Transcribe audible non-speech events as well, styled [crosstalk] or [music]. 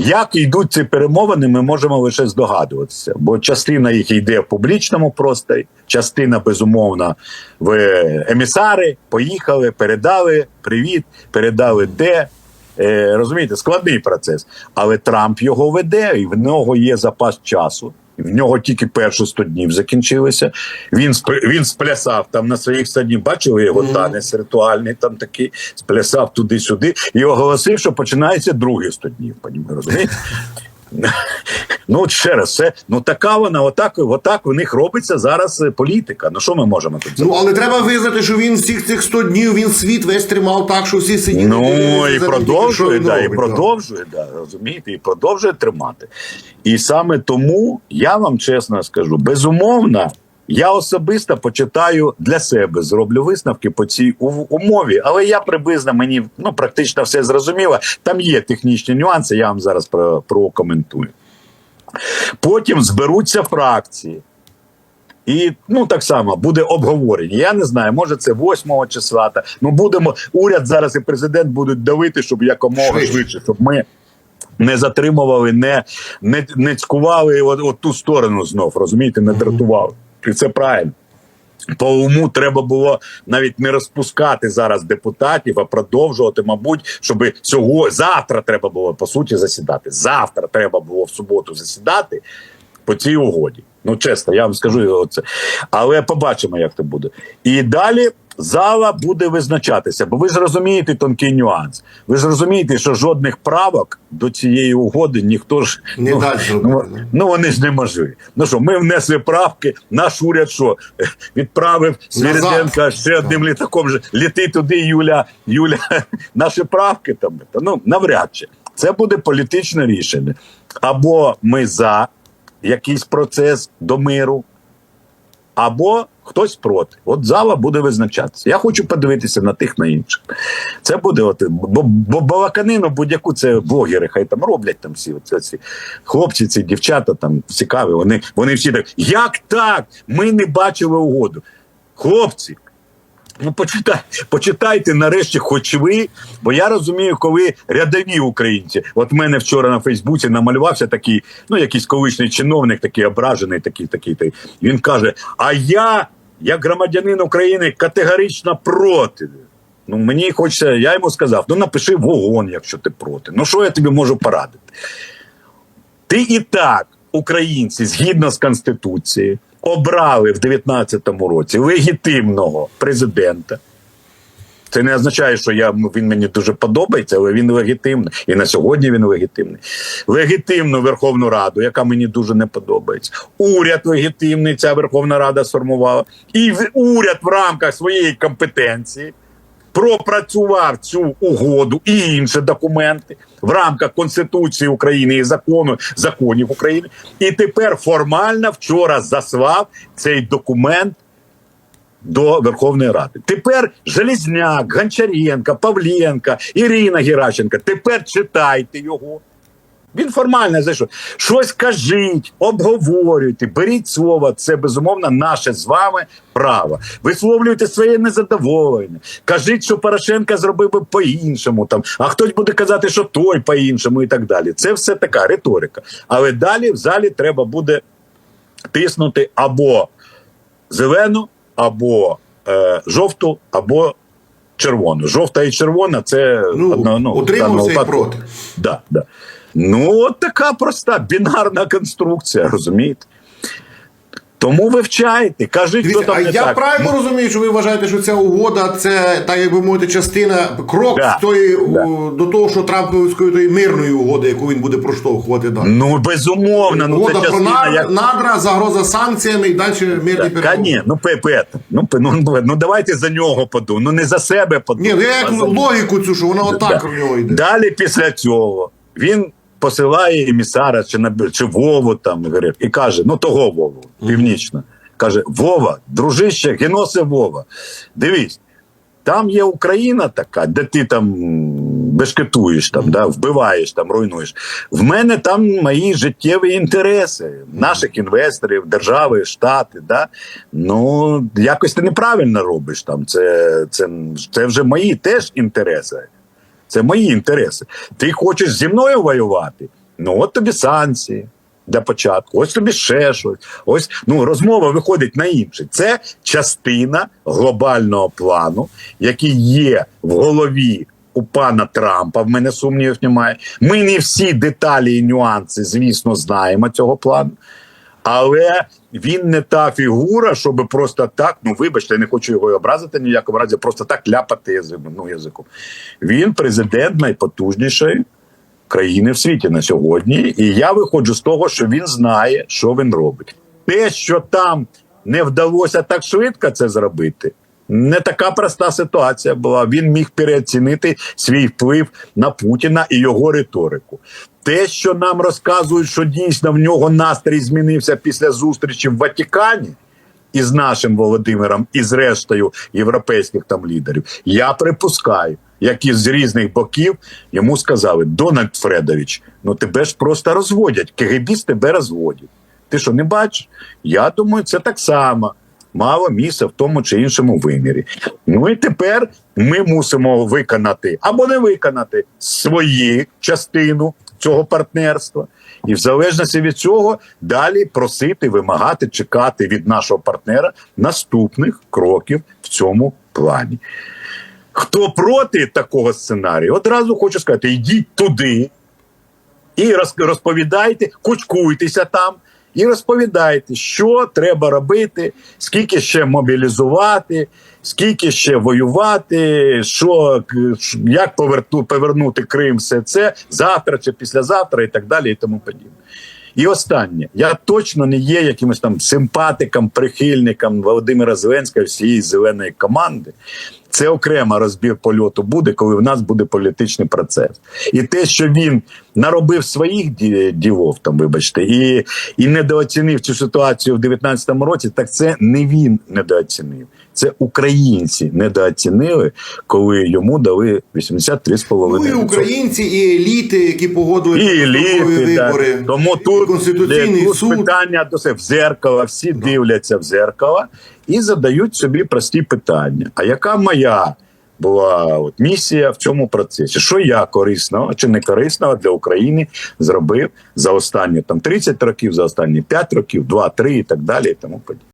Як йдуть ці перемовини, ми можемо лише здогадуватися, бо частина їх йде в публічному просторі, частина безумовно в емісари. Поїхали, передали привіт, передали де. Е, розумієте, складний процес. Але Трамп його веде, і в нього є запас часу. В нього тільки перші 100 днів закінчилися. Він сп- він сплясав там на своїх 100 днів. Бачили його танець ритуальний, там такий, сплясав туди-сюди і оголосив, що починається другі 100 днів. Розумієте? [laughs] Ну, от ще раз, це ну така вона, отак, отак у них робиться зараз е, політика. Ну що ми можемо тут Ну але треба визнати, що він всіх цих 100 днів він світ весь тримав так, що всі сиділи. Ну і продовжує, да, і продовжує, да, розумієте, і продовжує тримати. І саме тому я вам чесно скажу, безумовно, я особисто почитаю для себе, зроблю висновки по цій умові, але я приблизно мені ну практично все зрозуміло. Там є технічні нюанси, я вам зараз про, прокоментую. Потім зберуться фракції. І ну так само буде обговорення. Я не знаю, може це 8 числа. Та ну будемо уряд зараз і президент будуть давити, щоб якомога Швидше. швидше, щоб ми не затримували, не, не, не цькували от, от ту сторону знов. Розумієте, не дратували. І це правильно. По уму треба було навіть не розпускати зараз депутатів, а продовжувати, мабуть, щоб цього завтра треба було по суті засідати. Завтра треба було в суботу засідати по цій угоді. Ну чесно, я вам скажу це. Але побачимо, як це буде. І далі зала буде визначатися, бо ви ж розумієте тонкий нюанс. Ви ж розумієте, що жодних правок до цієї угоди ніхто ж Не ну, дасть ну, ну вони ж неможливі. Ну що, ми внесли правки, наш уряд що відправив Свириденка ще одним літаком. же Літи туди, Юля, Юля, [laughs] наші правки там. Ну навряд чи це буде політичне рішення. Або ми за якийсь процес до миру, або хтось проти. От зала буде визначатися. Я хочу подивитися на тих на інших. Це буде от бо, бо балаканину будь-яку це блогери, хай там роблять там всі оці, ці хлопці, ці дівчата там цікаві. Вони, вони всі так. Як так? Ми не бачили угоду. Хлопці. Ну, почитай, почитайте нарешті, хоч ви, бо я розумію, коли рядові українці. От в мене вчора на Фейсбуці намалювався такий, ну якийсь колишній чиновник, такий ображений, такий, такий. такий. Він каже: А я, як громадянин України, категорично проти. Ну мені хочеться, я йому сказав: ну напиши вогон, якщо ти проти. Ну що я тобі можу порадити? Ти і так, українці, згідно з Конституцією, обрали в 19-му році легітимного президента. Це не означає, що я, він мені дуже подобається, але він легітимний. І на сьогодні він легітимний. Легітимну Верховну Раду, яка мені дуже не подобається. Уряд легітимний, ця Верховна Рада сформувала. І уряд в рамках своєї компетенції пропрацював цю угоду і інші документи в рамках Конституції України і закону законів України. І тепер формально вчора заслав цей документ до Верховної Ради. Тепер Железняк, Гончаренко, Павленко, Ірина Геращенко. Тепер читайте його. Він формально зайшов. Щось кажіть, обговорюйте, беріть слово. Це безумовно наше з вами право. Висловлюйте своє незадоволення. Кажіть, що Порошенко зробив би по-іншому, там, а хтось буде казати, що той по-іншому, і так далі. Це все така риторика. Але далі в залі треба буде тиснути або зелену, або е, жовту, або червону. Жовта і червона це Ну, одно, ну, утримався і проти. Да, да. Ну, от така проста бінарна конструкція, розумієте? Тому вивчайте, кажіть, Дивіться, хто а там не я так. правильно розумію, що ви вважаєте, що ця угода це так, як би мовити, частина крок Да, тої да. до того, що Трамповської тої мирної угоди, яку він буде проштовхувати далі. Ну, безумовно, ну це про частина, над- як... надра, загроза санкціями і далі мирні Та переговори. ні, ну, пе- Петр, ну, ну, ну, ну давайте за нього подумаємо, ну не за себе подумаємо. Ні, ну я як логіку цю, що вона отак Да. в нього йде. Далі після цього він посилає емісара чи на чи Вову там і каже: ну того Вову, північно. Каже: Вова, дружище, геносе Вова. Дивись, там є Україна така, де ти там бешкетуєш, там, да, вбиваєш, там, руйнуєш. В мене там мої життєві інтереси наших інвесторів, держави, штати. Да? Ну, якось ти неправильно робиш там. Це, це, це вже мої теж інтереси. Це мої інтереси. Ти хочеш зі мною воювати? Ну, от тобі санкції для початку, ось тобі ще щось. Ось ну розмова виходить на інше. Це частина глобального плану, який є в голові у пана Трампа. В мене сумнівів немає. Ми не всі деталі і нюанси, звісно, знаємо цього плану. Але він не та фігура, щоб просто так, ну вибачте, я не хочу його образити ніякому разі, просто так ляпати язиком. Ну, язиком. Він президент найпотужнішої країни в світі на сьогодні. І я виходжу з того, що він знає, що він робить. Те, що там не вдалося так швидко це зробити. Не така проста ситуація була. Він міг переоцінити свій вплив на Путіна і його риторику. Те, що нам розказують, що дійсно в нього настрій змінився після зустрічі в Ватикані із нашим Володимиром і з рештою європейських там лідерів, я припускаю, які з різних боків йому сказали: Дональд Фредович, ну тебе ж просто розводять. КГБіст тебе розводять. Ти що не бачиш? Я думаю, це так само. Мало місця в тому чи іншому вимірі. Ну і тепер ми мусимо виконати або не виконати свою частину цього партнерства, і в залежності від цього далі просити, вимагати, чекати від нашого партнера наступних кроків в цьому плані. Хто проти такого сценарію, одразу хочу сказати: йдіть туди і роз- розповідайте, кучкуйтеся там. І розповідайте, що треба робити, скільки ще мобілізувати, скільки ще воювати, що як поверту, повернути Крим, все це завтра чи післязавтра, і так далі, і тому подібне. І останнє, я точно не є якимось там симпатиком, прихильником Володимира Зеленського, всієї зеленої команди. Це окрема розбір польоту буде, коли в нас буде політичний процес. І те, що він наробив своїх ді- ділов, там, вибачте, і, і недооцінив цю ситуацію в 2019 році, так це не він недооцінив. Це українці недооцінили, коли йому дали 83,5%. Ну і українці, і еліти, які погодують І еліти, да. вибори. Тому і тут, Конституційний тут суд. питання до себе в зеркало, всі дивляться в зеркало і задають собі прості питання. А яка моя була от, місія в цьому процесі? Що я корисного чи не корисного для України зробив за останні там 30 років, за останні 5 років, 2-3 і так далі, і тому подібне.